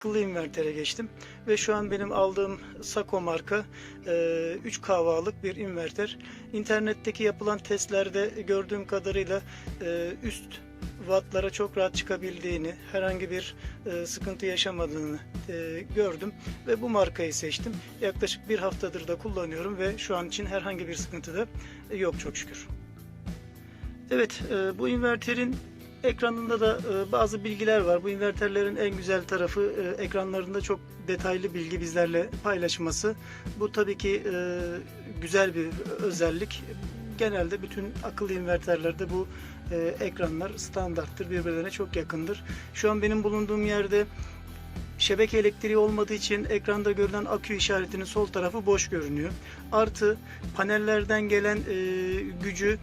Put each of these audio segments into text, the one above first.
akıllı invertere geçtim ve şu an benim aldığım Sako marka e, 3 kahvalık bir inverter. İnternetteki yapılan testlerde gördüğüm kadarıyla e, üst wattlara çok rahat çıkabildiğini, herhangi bir e, sıkıntı yaşamadığını e, gördüm ve bu markayı seçtim. Yaklaşık bir haftadır da kullanıyorum ve şu an için herhangi bir sıkıntı da yok çok şükür. Evet, e, bu inverterin ekranında da e, bazı bilgiler var. Bu inverterlerin en güzel tarafı e, ekranlarında çok detaylı bilgi bizlerle paylaşması. Bu tabii ki e, güzel bir özellik. Genelde bütün akıllı inverterlerde bu ekranlar standarttır, birbirlerine çok yakındır. Şu an benim bulunduğum yerde şebeke elektriği olmadığı için ekranda görülen akü işaretinin sol tarafı boş görünüyor. Artı panellerden gelen e, gücü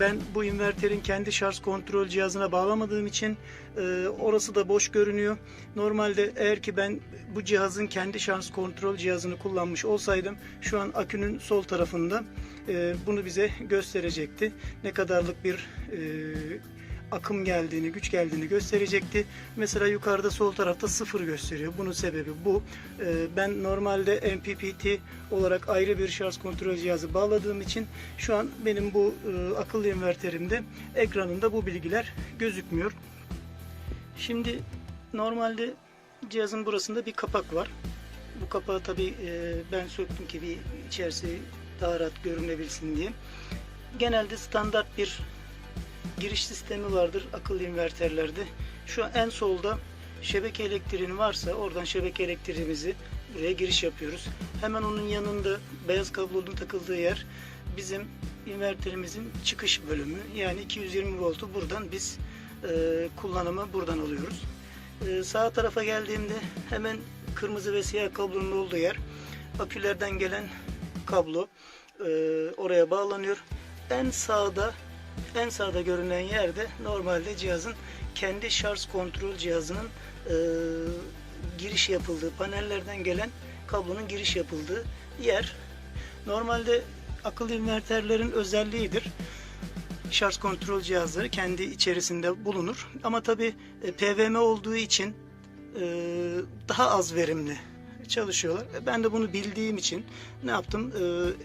ben bu inverterin kendi şarj kontrol cihazına bağlamadığım için e, orası da boş görünüyor. Normalde eğer ki ben bu cihazın kendi şarj kontrol cihazını kullanmış olsaydım şu an akünün sol tarafında e, bunu bize gösterecekti. Ne kadarlık bir e, akım geldiğini, güç geldiğini gösterecekti. Mesela yukarıda sol tarafta sıfır gösteriyor. Bunun sebebi bu. Ee, Ben normalde MPPT olarak ayrı bir şarj kontrol cihazı bağladığım için şu an benim bu e, akıllı inverterimde ekranında bu bilgiler gözükmüyor. Şimdi normalde cihazın burasında bir kapak var. Bu kapağı tabi ben söktüm ki bir içerisi daha rahat görünebilsin diye. Genelde standart bir giriş sistemi vardır akıllı inverterlerde. Şu an en solda şebeke elektriğin varsa oradan şebeke elektriğimizi buraya giriş yapıyoruz. Hemen onun yanında beyaz kablonun takıldığı yer bizim inverterimizin çıkış bölümü. Yani 220 voltu buradan biz e, kullanımı buradan alıyoruz. E, sağ tarafa geldiğimde hemen kırmızı ve siyah kablonun olduğu yer akülerden gelen kablo e, oraya bağlanıyor. En sağda en sağda görünen yerde normalde cihazın kendi şarj kontrol cihazının e, giriş yapıldığı panellerden gelen kablonun giriş yapıldığı yer. Normalde akıllı inverterlerin özelliğidir. Şarj kontrol cihazları kendi içerisinde bulunur. Ama tabi PWM olduğu için e, daha az verimli çalışıyorlar. E, Ben de bunu bildiğim için ne yaptım?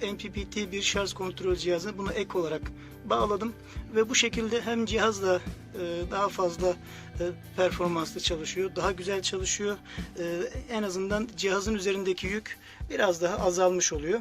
E, MPPT bir şarj kontrol cihazını bunu ek olarak bağladım ve bu şekilde hem cihaz da e, daha fazla e, performanslı çalışıyor, daha güzel çalışıyor. E, En azından cihazın üzerindeki yük biraz daha azalmış oluyor.